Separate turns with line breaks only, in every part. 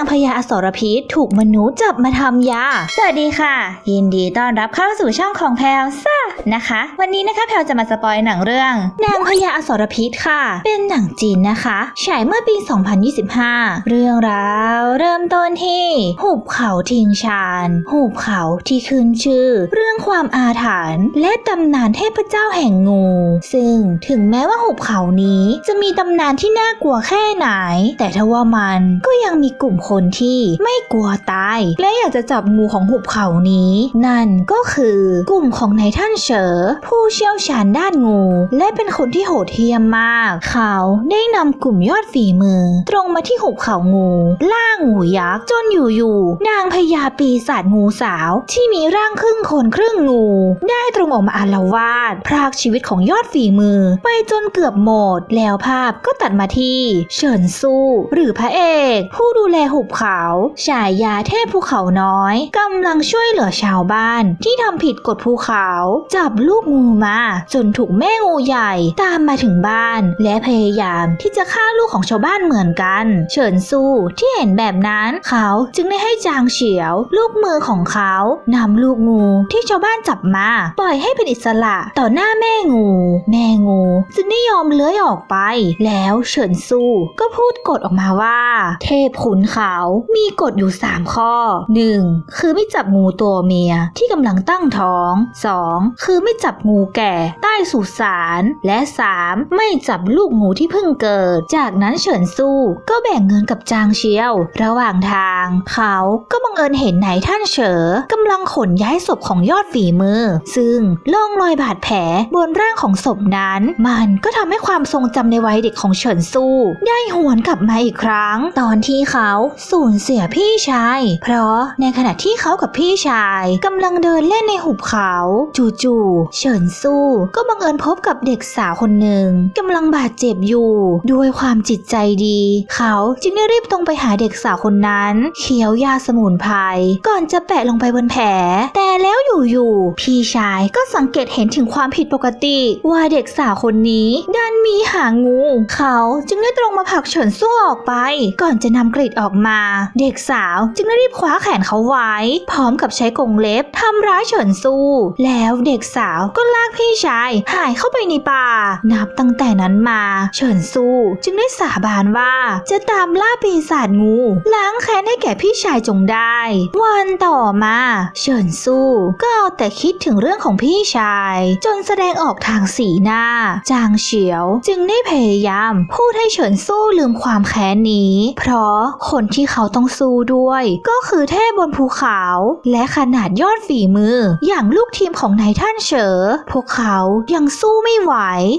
างพญาอสรพิษถูกมนุษย์จับมาทำยา สวัสดีค่ะ ยินดีต้อนรับเข้าสู่ช่องของแพลวซ่านะคะ วันนี้นะคะแพลวจะมาสปอยหนังเรื่อง นางพญาอสรพิษค่ะ เป็นหนังจีนนะคะฉายเมื่อปี 2025 เรื่องราวเริ่มต้นที่ หุบเขาทิงชานหุบเขาที่ขึ้นชื่อ เรื่องความอาถรรพ์และตำนานเทพเจ้าแห่งงู ซึ่งถึงแม้ว่าหุบเขานี้จะมีตำนานที่น่ากลัวแค่ไหน แต่ถ้าว่ามันก็ยังมีกลุ่มคคนที่ไม่กลัวตาย และอยากจะจับงูของหุบเขานี้ นั่นก็คือกลุ่มของนายท่านเฉอ ผู้เชี่ยวชาญด้านงู และเป็นคนที่โหดเหี้ยมมาก เขาได้นำกลุ่มยอดฝีมือ ตรงมาที่หุบเขางูล่างูยักษ์จนอยู่ๆนางพญาปีศาจงูสาว ที่มีร่างครึ่งคนครึ่งงู ได้ตรงออกมาอาละวาด พรากชีวิตของยอดฝีมือ ไปจนเกือบหมด แล้วภาพก็ตัดมาที่ เฉินซู่หรือพระเอก ผู้ดูแลหุบเขาฉายาเทพภูเขาน้อยกำลังช่วยเหลือชาวบ้าน ที่ทำผิดกฎภูเขา จับลูกงูมา จนถูกแม่งูใหญ่ตามมาถึงบ้าน และพยายามที่จะฆ่าลูกของชาวบ้านเหมือนกัน เฉินซูที่เห็นแบบนั้นเขาจึงได้ให้จางเฉียว ลูกมือของเขานำลูกงูที่ชาวบ้านจับมา ปล่อยให้เป็นอิสระต่อหน้าแม่งู แม่งูจึงได้ยอมเลื้อยออกไป แล้วเฉินซูก็พูดกฎออกมาว่า เทพขุนเขามีกฎอยู่ 3 ข้อ 1. คือไม่จับงูตัวเมียที่กำลังตั้งท้อง 2. คือไม่จับงูแก่ใต้สุสานและ 3. ไม่จับลูกงูที่เพิ่งเกิด จากนั้นเฉินซู่ก็แบ่งเงินกับจางเชียว ระหว่างทาง เขาก็บังเอิญเห็นนายท่านเฉอกำลังขนย้ายศพของยอดฝีมือ ซึ่งล่องรอยบาดแผลบนร่างของศพนั้น มันก็ทำให้ความทรงจำในวัยเด็กของเฉินซู่ได้หวนกลับมาอีกครั้ง ตอนที่เขาสูญเสียพี่ชาย เพราะในขณะที่เขากับพี่ชายกำลังเดินเล่นในหุบเขาจู่ๆเฉินซู่ก็บังเอิญพบกับเด็กสาวคนหนึ่งกำลังบาดเจ็บอยู่ด้วยความจิตใจดี เขาจึงได้รีบตรงไปหาเด็กสาวคนนั้น เคี้ยวยาสมุนไพรก่อนจะแปะลงไปบนแผลแต อยู่ๆ พี่ชายก็สังเกตเห็นถึงความผิดปกติ ว่าเด็กสาวคนนี้ดันมีหางงู เขาจึงได้ตรงมาผลักเฉินสู้ออกไป ก่อนจะนำกรีดออกมา เด็กสาวจึงได้รีบคว้าแขนเขาไว้ พร้อมกับใช้กงเล็บทำร้ายเฉินสู้แล้วเด็กสาวก็ลากพี่ชายหายเข้าไปในป่า นับตั้งแต่นั้นมา เฉินสู้จึงได้สาบานว่าจะตามล่าปีศาจงู ล้างแค้นให้แก่พี่ชายจงได้ วันต่อมา เฉินสู้ก็เอาแต่คิดถึงเรื่องของพี่ชาย จนแสดงออกทางสีหน้า จางเฉียว จึงได้พยายาม พูดให้เฉินสู้ลืมความแค้นนี้ เพราะคนที่เขาต้องสู้ด้วย ก็คือเทพบนภูเขา และขนาดยอดฝีมือ อย่างลูกทีมของนายท่านเฉอ พวกเขายังสู้ไม่ไหว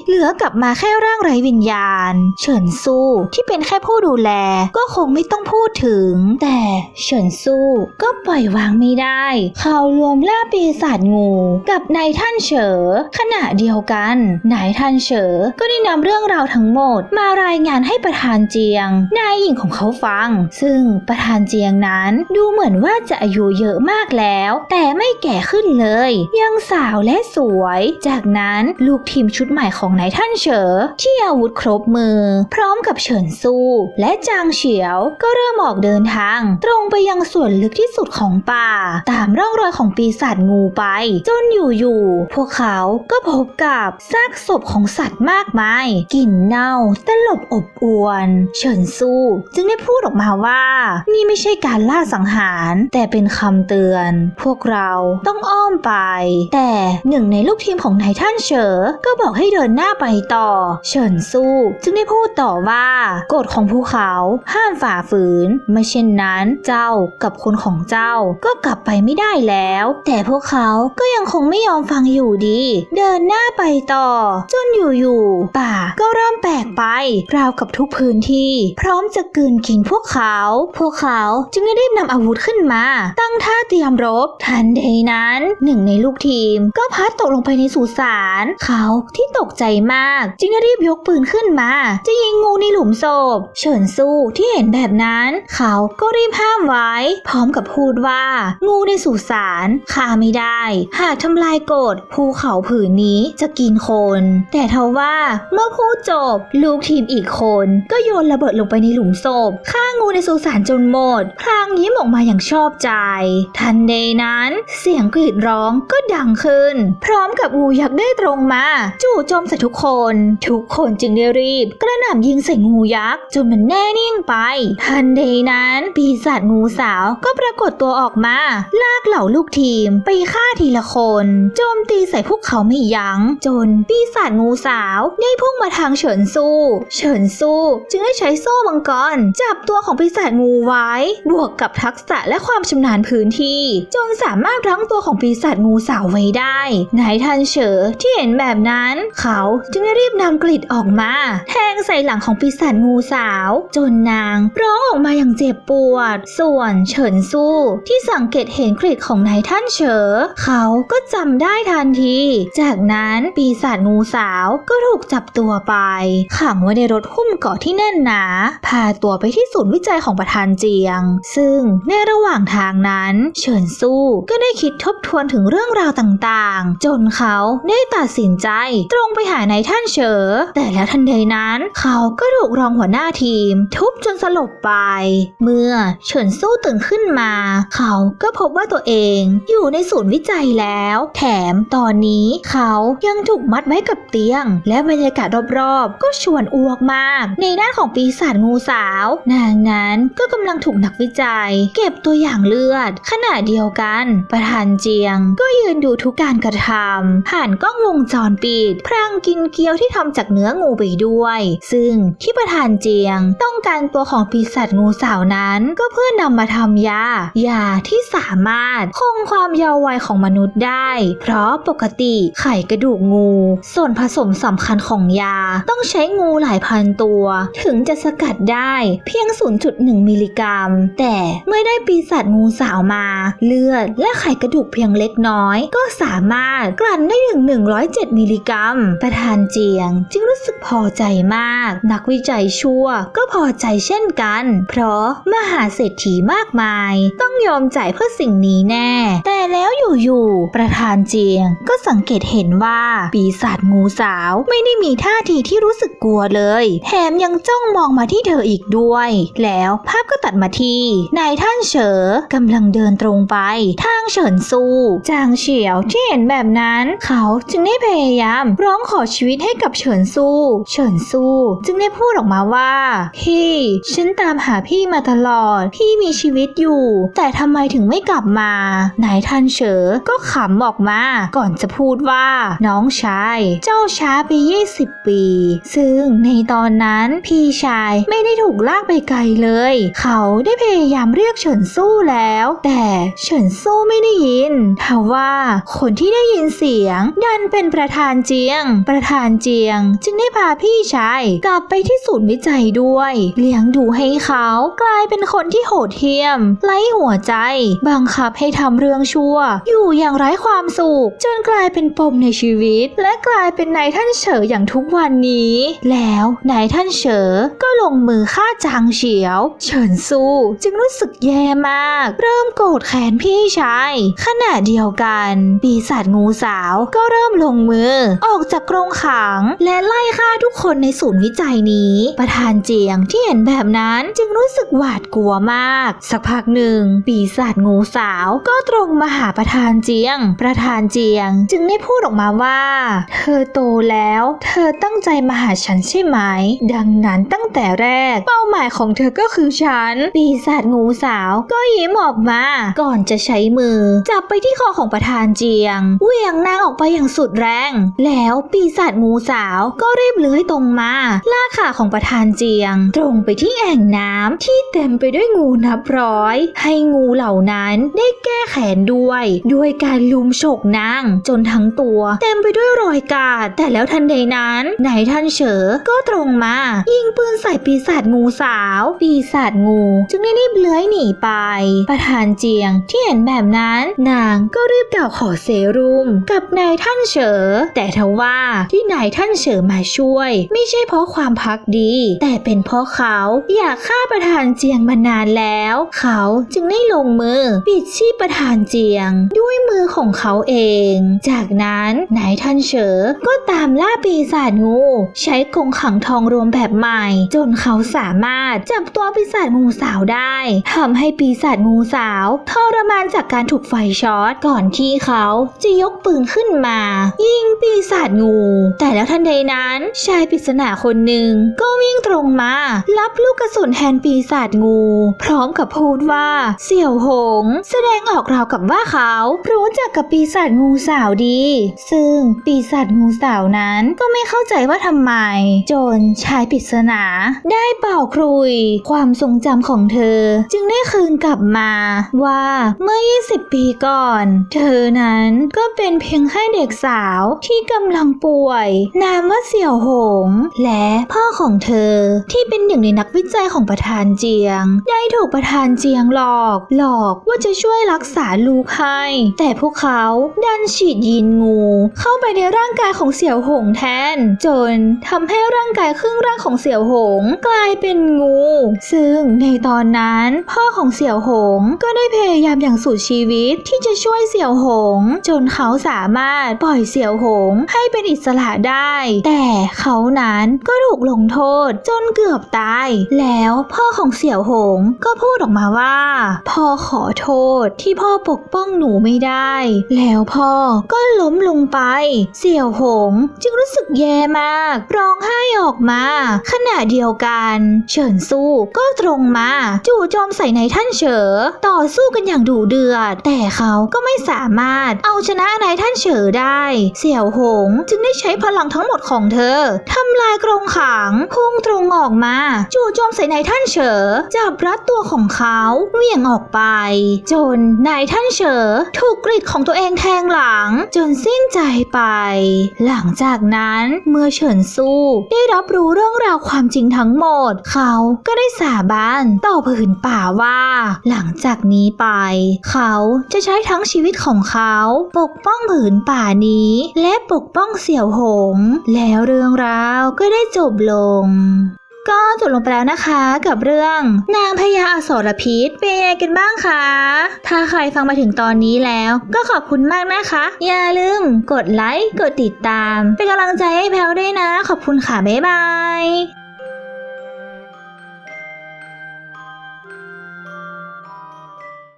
เหลือกลับมาแค่ร่างไร้วิญญาณ เฉินสู้ที่เป็นแค่ผู้ดูแลก็คงไม่ต้องพูดถึง แต่เฉินสู้ก็ปล่อยวางไม่ได้ เขารวมล่าปีศาจงู กับนายท่านเฉอ ขณะเดียวกันนายท่านเฉอ ก็ได้นำเรื่องราวทั้งหมด มารายงานให้ประธานเจียง นายหญิงของเขาฟัง ซึ่งประธานเจียงนั้นดูเหมือนว่าจะอายุเยอะมากแล้ว แต่ไม่แก่ขึ้นเลย ยังสาวและสวย จากนั้นลูกทีมชุดใหม่ของนายท่านเฉอที่อาวุธครบมือ พร้อมกับเฉินซูและจางเฉียว ก็เริ่มออกเดินทาง ตรงไปยังส่วนลึกที่สุดของป่า ตามร่องรอยของปีศาจงูไป จนอยู่ๆพวกเขาก็พบกับซากศพของสัตว์มากมายกลิ่นเน่าตลบอบอวน เฉินซูจึงได้พูดออกมาว่า นี่ไม่ใช่การล่าสังหาร แต่เป็นคำเตือน พวกเราต้องอ้อมไป แต่หนึ่งในลูกทีมของนายท่านเฉอก็บอกให้เดินหน้าไปต่อ เฉินซูจึงได้พูดต่อว่ากฎของภูเขาห้ามฝ่าฝืน ไม่เช่นนั้นเจ้ากับคนของเจ้าก็กลับไปไม่ได้แล้ว แต่พพวกเขาก็ยังคงไม่ยอมฟังอยู่ดี เดินหน้าไปต่อ จนอยู่ๆป่าก็เริ่มแปลกไป ราวกับทุกพื้นที่ พร้อมจะกลืนกินพวกเขา พวกเขาจึงได้รีบนำอาวุธขึ้นมา ตั้งท่าเตรียมรบ ทันใดนั้นหนึ่งในลูกทีม ก็พัดตกลงไปในสุสานเขาที่ตกใจมาก จึงได้รีบยกปืนขึ้นมา จะยิงงูในหลุมศพเฉินสู้ที่เห็นแบบนั้น เขาก็รีบห้ามไว้ พร้อมกับพูดว่า งูในสุสานฆ่าไไม่ได้ หากทำลายกฎภูเขาผืนนี้จะกินคน แต่ทว่าเมื่อพูดจบ ลูกทีมอีกคน ก็โยนระเบิดลงไปในหลุมศพฆ่างูในสุสุสานจนหมด พลางยิ้มออกมาอย่างชอบใจ ทันใดนั้น เสียงกรีดร้องก็ดังขึ้น พร้อมกับงูยักษ์ได้ตรงมา จู่โจมใส่ทุกคน ทุกคนจึงได้รีบ กระหน่ำยิงใส่งูยักษ์จนมันแน่นิ่งไป ทันใดนั้น ปีศาจงูสาวก็ปรากฏตัวออกมา ลากเหล่าลูกทีมไปฆ่าทีละคน โจมตีใส่พวกเขาไม่ยัง้ง จนปีศาจงูสาวได้พุ่งมาทางเฉินสู้เฉินสู้จึงได้ใช้โซ่มังกรจับตัวของปีศาจงูไว้ บวกกับทักษะและความชำนาญพื้นที่ จนสามารถรั้งตัวของปีศาจงูสาวไว้ได้นายทันเฉอที่เห็นแบบนั้น เขาจึงได้รีบนำกริดออกมา แทงใส่หลังของปีศาจงูสาว จนนางร้องออกมาอย่างเจ็บปวด ส่วนเฉินสู้ที่สังเกตเห็นกริดของนายท่านเฉออ เขาก็จำได้ทันที จากนั้นปีศาจงูสาวก็ถูกจับตัวไป ขังไว้ในรถหุ้มเกาะที่แน่นหนา พาตัวไปที่ศูนย์วิจัยของประธานเจียง ซึ่งในระหว่างทางนั้น เฉินสู้ก็ได้คิดทบทวนถึงเรื่องราวต่างๆ จนเขาได้ตัดสินใจตรงไปหานายท่านเฉอ แต่แล้วทันใดนั้น เขาก็ถูกรองหัวหน้าทีม ทุบจนสลบไป เมื่อเฉินสู้ตื่นขึ้นมา เขาก็พบว่าตัวเองอยู่ในศูนย์วิจัยแล้ว แถมตอนนี้เขายังถูกมัดไว้กับเตียง และบรรยากาศรอบๆ ก็ชวนอ้วกมาก ในด้านของปีศาจงูสาว นางนั้นก็กำลังถูกนักวิจัย เก็บตัวอย่างเลือด ขณะเดียวกัน ประธานเจียง ก็ยืนดูทุกการกระทำผ่านกล้องวงจรปิดพรางกินเกี๊ยวที่ทำจากเนื้องูไปด้วย ซึ่งที่ประธานเจียงต้องการตัวของปีศาจงูสาวนั้น ก็เพื่อนำมาทำยา ยาที่สามารถคงความยาววัยของมนุษย์ได้ เพราะปกติไข่กระดูกงู ส่วนผสมสำคัญของยาต้องใช้งูหลายพันตัว ถึงจะสกัดได้เพียง 0.1 มิลลิกรัม แต่เมื่อได้ปีศาจงูสาวมา เลือดและไข่กระดูกเพียงเล็กน้อย ก็สามารถกลั่นได้ถึง107 มิลลิกรัม ประธานเจียง จึงรู้สึกพอใจมาก นักวิจัยชั่วก็พอใจเช่นกัน เพราะมหาเศรษฐีมากมาย ต้องยอมจ่ายเพื่อสิ่งนี้แน่ แต่แล้วแล้วอยู่ๆประธานเจียง ก็สังเกตเห็นว่าปีศาจงูสาวไม่ได้มีท่าทีที่รู้สึกกลัวเลย แถมยังจ้องมองมาที่เธออีกด้วย แล้วภาพก็ตัดมาที่นายท่านเฉอกำลังเดินตรงไป ทางเฉินซูจางเฉียวที่เห็นแบบนั้น เขาจึงได้พยายาม ร้องขอชีวิตให้กับเฉินซูเฉินซูจึงได้พูดออกมาว่าพี่ฉันตามหาพี่มาตลอด พี่มีชีวิตอยู่ แต่ทำไมถึงไม่กลับมา นายท่านเฉอ ก็ขำออกมา ก่อนจะพูดว่า น้องชาย เจ้าช้าไป 20 ปี ซึ่งในตอนนั้นพี่ชายไม่ได้ถูกลากไปไกลเลย เขาได้พยายามเรียกเฉินสู้แล้ว แต่เฉินสู้ไม่ได้ยินทว่าคนที่ได้ยินเสียง ดันเป็นประธานเจียง ประธานเจียง จึงได้พาพี่ชายกลับไปที่ศูนย์วิจัยด้วย เลี้ยงดูให้เขากลายเป็นคนที่โหดเหี้ยม ไร้หัวใจ บังคับให้ทำเรื่องชั่วอยู่อย่างไร้ความสุข จนกลายเป็นปมในชีวิต และกลายเป็นนายท่านเฉออย่างทุกวันนี้ แล้วนายท่านเฉอก็ลงมือฆ่าจางเฉียว เฉินซูจึงรู้สึกแย่มาก เริ่มโกรธแค้นพี่ชายขณะเดียวกัน ปีศาจงูสาวก็เริ่มลงมือ ออกจากกรงขัง และไล่ฆ่าทุกคนในศูนย์วิจัยนี้ ประธานเจียงที่เห็นแบบนั้นจึงรู้สึกหวาดกลัวมาก สักพักหนึ่ง ปีศาจงูสาวก็ตรงมาหาประธานเจียง ประธานเจียง จึงได้พูดออกมาว่า เธอโตแล้ว เธอตั้งใจมาหาฉันใช่ไหม ดังนั้นตั้งแต่แรก เป้าหมายของเธอก็คือฉัน ปีศาจงูสาว ก็ยิ้มออกมา ก่อนจะใช้มือ จับไปที่คอของประธานเจียงเหวี่ยงนางออกไปอย่างสุดแรง แล้วปีศาจงูสาวก็รีบเลื้อยตรงมาลากขาของประธานเจียง ตรงไปที่แอ่งน้ำที่เต็มไปด้วยงูนับร้อย ให้งูเหล่านั้นได้แก้แขนด้วยด้วยการลุมฉกนาง จนทั้งตัว เต็มไปด้วยรอยกาดแต่แล้วทันใดนั้นนายท่านเฉอก็ตรงมา ยิงปืนใส่ปีศาจงูสาว ปีศาจงู จึงได้รีบเลื้อยหนีไป ประธานเจียงที่เห็นแบบนั้นนางก็รีบกล่าวขอเซรุ่มกับนายท่านเฉอ แต่ทว่าที่นายท่านเฉอมาช่วย ไม่ใช่เพราะความพักดี แต่เป็นเพราะเขาอยากฆ่าประธานเจียงมานานแล้ว เขาจึงได้ลงมือปิดชีพประธานเจียงด้วยมือของเขาเอง จากนั้นนายท่านเฉอก็ตามล่าปีศาจงู ใช้กรงขังทองรวมแบบใหม่ จนเขาสามารถจับตัวปีศาจงูสาวได้ทำให้ปีศาจงูสาวทรมานจากการถูกไฟช็อตก่อนที่เขาจะยกปืนขึ้นมา ยิงปีศาจงู แต่แล้วทันใดนั้นชายปริศนาคนหนึ่งก็วิ่งตรงมา รับลูกกระสุนแทนปีศาจงู พร้อมกับพูดว่าเสี่ยวหง แสดงออกราวกับว่าขารู้จักกับปีศาจงูสาวดี ซึ่งปีศาจงูสาวนั้นก็ไม่เข้าใจว่าทำไม จนชายปริศนา ได้เป่าครุย ความทรงจำของเธอ จึงได้คืนกลับมาว่าเมื่อ 20 ปีก่อน เธอนั้นก็เป็นเพียงแค่เด็กสาวที่กำลังป่วย นามว่าเสี่ยวหง และพ่อของเธอที่เป็นหนึ่งในนักวิจัยของประธานเจียง ได้ถูกประธานเจียงหลอก หลอกว่าจะช่วยรักษาลูกให้ แต่พวกเขาดันฉีดยีนงู เข้าไปในร่างกายของเสี่ยวหงแทน จนทำให้ร่างกายครึ่งร่างของเสี่ยวหง กลายเป็นงู ซึ่งในตอนนั้นพ่อของเสี่ยวหงก็ได้พยายามอย่างสุดชีวิตที่จะช่วยเสี่ยวหง จนเขาสามารถปล่อยเสี่ยวหงให้เป็นอิสระได้ แต่เขานั้นก็ถูกลงโทษจนเกือบตาย แล้วพ่อของเสี่ยวหงก็พูดออกมาว่า พ่อขอโทษที่พ่อปกป้องหนูไม่ได้ แล้วพ่อก็ล้มลงไป เสี่ยวหงจึงรู้สึกแย่มาก ร้องไห้ออกมา ขณะเดียวกัน เฉินสู้ก็ตรงมา จู่โจมใส่ในายท่านเฉอ ต่อสู้กันอย่างดุเดือด แต่เขาก็ไม่สามารถเอาชนะนายท่านเฉอได้ เสี่ยวหงจึงได้ใช้พลังทั้งหมดของเธอทำลายกรงขังพุ่งตรงออกมา จู่โจมใส่นายท่านเฉอจับรัดตัวของเขาเหวี่ยงออกไป จนนายท่านเฉอถูกกรีดของตัวเองแทงหลัง จนสิ้นใจไป หลังจากนั้นเมื่อเฉินสู้ได้รับรู้เรื่องราวความจริงทั้งหมด เขาก็ได้สาบานต่อผืนป่าว่า หลังจากนี้ไป เขาจะใช้ทั้งชีวิตของเขา ปกป้องผืนป่านี้ และปกป้องเสี่ยวหง แล้วเรื่องราวก็ได้จบลงก็จบลงไปแล้วนะคะกับเรื่อง นางพญาอสรพิษเป็นยังไงกันบ้างคะ ถ้าใครฟังมาถึงตอนนี้แล้วก็ขอบคุณมากนะคะ อย่าลืมกดไลค์ กดติดตาม เป็นกำลังใจให้แพลวด้วยนะ ขอบคุณค่ะ บ๊ายบาย